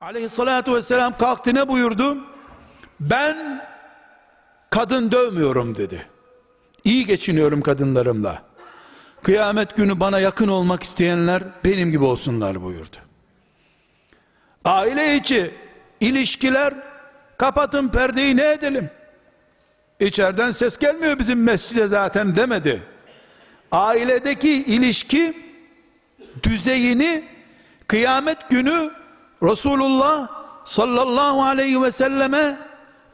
Aleyhissalatü vesselam kalktı ne buyurdu? Ben kadın dövmüyorum dedi. İyi geçiniyorum kadınlarımla. Kıyamet günü bana yakın olmak isteyenler benim gibi olsunlar buyurdu. Aile içi ilişkiler kapatın perdeyi ne edelim? İçeriden ses gelmiyor bizim mescide zaten demedi. Ailedeki ilişki düzeyini kıyamet günü Resulullah sallallahu aleyhi ve selleme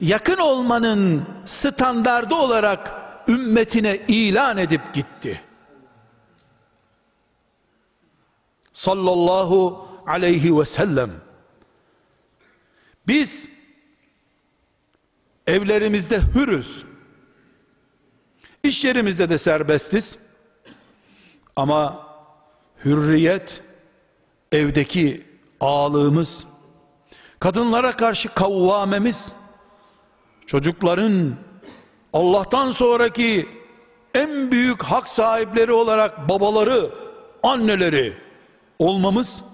yakın olmanın standardı olarak ümmetine ilan edip gitti. Sallallahu aleyhi ve sellem. Biz evlerimizde hürüz. İş yerimizde de serbestiz. Ama hürriyet evdeki ağlığımız, kadınlara karşı kavvamemiz, çocukların Allah'tan sonraki en büyük hak sahipleri olarak babaları, anneleri olmamız,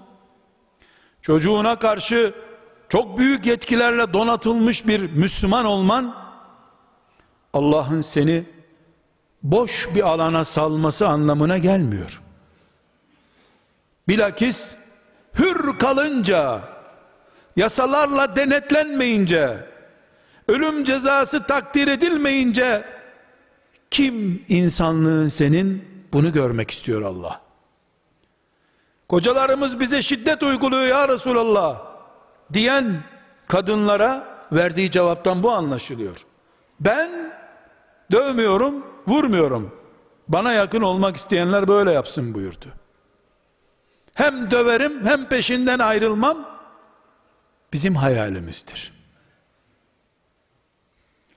çocuğuna karşı çok büyük yetkilerle donatılmış bir Müslüman olman, Allah'ın seni boş bir alana salması anlamına gelmiyor. Bilakis hür kalınca, yasalarla denetlenmeyince, ölüm cezası takdir edilmeyince, kim insanlığın senin bunu görmek istiyor Allah. Kocalarımız bize şiddet uyguluyor ya Resulallah diyen kadınlara verdiği cevaptan bu anlaşılıyor. Ben dövmüyorum, vurmuyorum. Bana yakın olmak isteyenler böyle yapsın buyurdu. Hem döverim hem peşinden ayrılmam bizim hayalimizdir.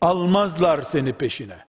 Almazlar seni peşine.